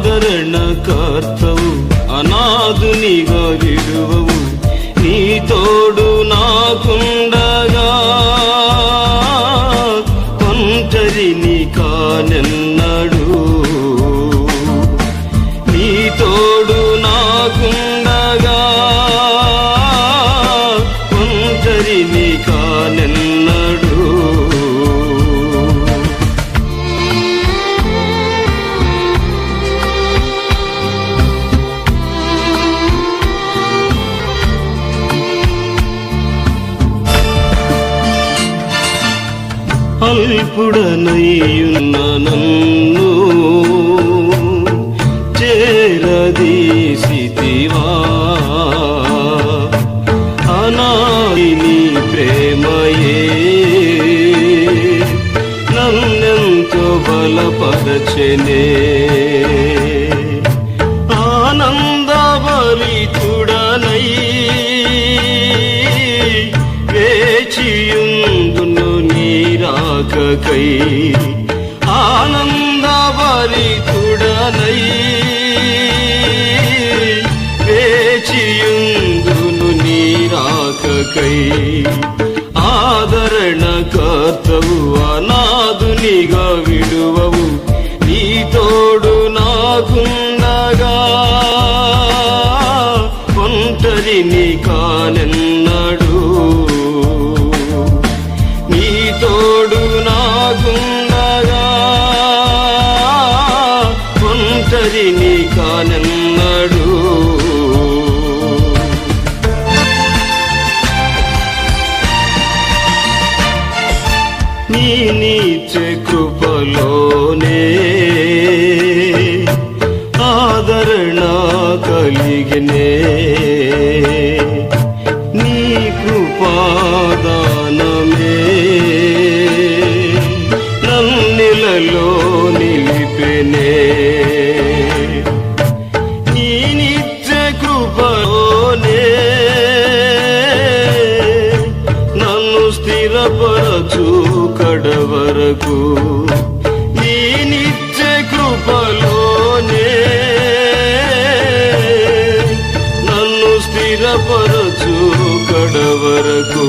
ಆದರಣಕರ್ತವು ಅನಾದುನಿಗಾಗಿಡುವವು ನೀ ತೋಡು ನಾಕುಂಡಗ ಒಂಟರಿ ನೀ ಕಾನನ್ అల్పుడనయ్యున్న నన్ను చేరదీసివా అనాది ప్రేమయే నన్నెంతో బలపరచెనే. ఆనందభరితుడనై వేచి నీరాకకై ఆనందభరితుడనై వేచియుందును నీరాకకై ఆదరణ కర్తవు ఒంటరిని కానన్నాడు. నీ నీచే కృపలోనే స్థిరపరచు కడవరకు. నీ నిత్య కృపలోనే నన్ను స్థిరపరచు కడవరకు.